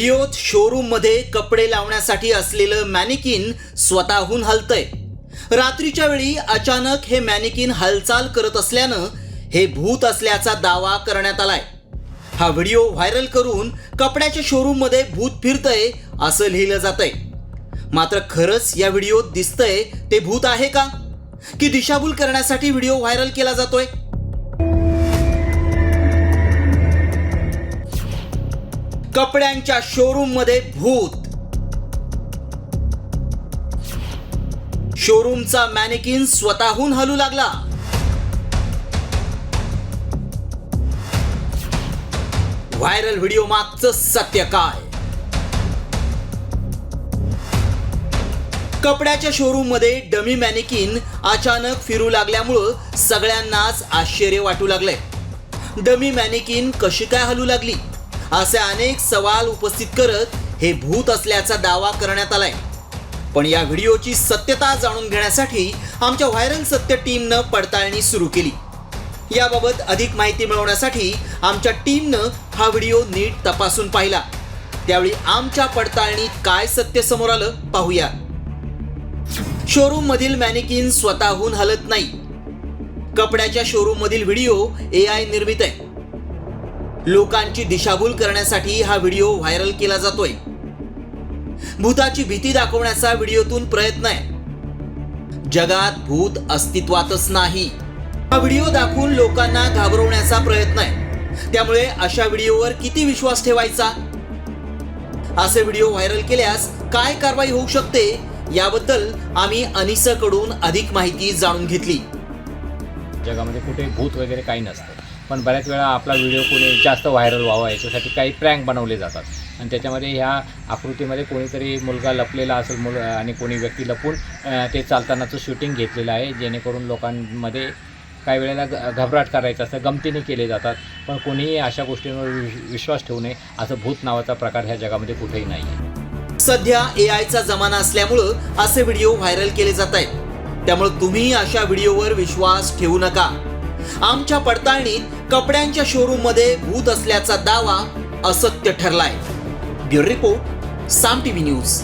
व्हिडिओत शोरूममध्ये कपडे लावण्यासाठी असलेलं मॅनिकिन स्वतःहून हलतंय. रात्रीच्या वेळी अचानक हे मॅनिकिन हालचाल करत असल्यानं हे भूत असल्याचा दावा करण्यात आलाय. हा व्हिडिओ व्हायरल करून कपड्याच्या शोरूममध्ये भूत फिरतंय असं लिहिलं जातंय. मात्र खरंच या व्हिडिओत दिसतंय ते भूत आहे का? की दिशाभूल करण्यासाठी व्हिडिओ व्हायरल केला जातोय? कपड्यांच्या शोरूममध्ये भूत. शोरूमचा मॅनिकिन स्वतःहून हलू लागला. व्हायरल व्हिडिओ मागचं सत्य काय? कपड्याच्या शोरूममध्ये डमी मॅनिकिन अचानक फिरू लागल्यामुळं सगळ्यांनाच आश्चर्य वाटू लागलंय. डमी मॅनिकिन कशी काय हलू लागली? असे अनेक सवाल उपस्थित करत हे भूत असल्याचा दावा करण्यात आलाय. पण या व्हिडिओची सत्यता जाणून घेण्यासाठी आमच्या व्हायरल सत्य टीमनं पडताळणी सुरू केली. याबाबत अधिक माहिती मिळवण्यासाठी आमच्या टीमनं हा व्हिडिओ नीट तपासून पाहिला. त्यावेळी आमच्या पडताळणीत काय सत्य समोर आलं पाहूया. शोरूम मधील मॅनिकिन स्वतःहून हलत नाही. कपड्याच्या शोरूम मधील व्हिडिओ ए आय निर्मित आहे. लोकांची दिशाभूल करण्यासाठी हा व्हिडिओ व्हायरल केला जातोय. भूताची भीती दाखवण्याचा व्हिडिओतून प्रयत्न आहे. जगात भूत अस्तित्वातच नाही. हा व्हिडिओ दाखवून लोकांना घाबरवण्याचा प्रयत्न आहे. त्यामुळे अशा व्हिडिओवर किती विश्वास ठेवायचा? असे व्हिडिओ व्हायरल केल्यास काय कारवाई होऊ शकते? याबद्दल आम्ही अनिसकडून अधिक माहिती जाणून घेतली. जगामध्ये कुठे भूत वगैरे काही नसतं. पण बऱ्याच वेळा आपला व्हिडिओ कोणी जास्त व्हायरल व्हावा याच्यासाठी काही प्रँक बनवले जातात. आणि त्याच्यामध्ये ह्या आकृतीमध्ये कोणीतरी मुलगा लपलेला असेल मुल आणि कोणी व्यक्ती लपून ते चालतानाचं शूटिंग घेतलेलं आहे जेणेकरून लोकांमध्ये काही वेळेला ग- घबराट करायचं असतं गमतीने केले जातात. पण कोणीही अशा गोष्टींवर विश्वास ठेवू नये असं भूत नावाचा प्रकार ह्या जगामध्ये कुठेही नाही आहे. सध्या ए आयचा जमाना असल्यामुळं असे व्हिडिओ व्हायरल केले जात आहेत. त्यामुळे तुम्ही अशा व्हिडिओवर विश्वास ठेवू नका. आमच्या पडताळणीत कपड्यांच्या शोरूममध्ये भूत असल्याचा दावा असत्य ठरलाय. Bureau report Saam TV news.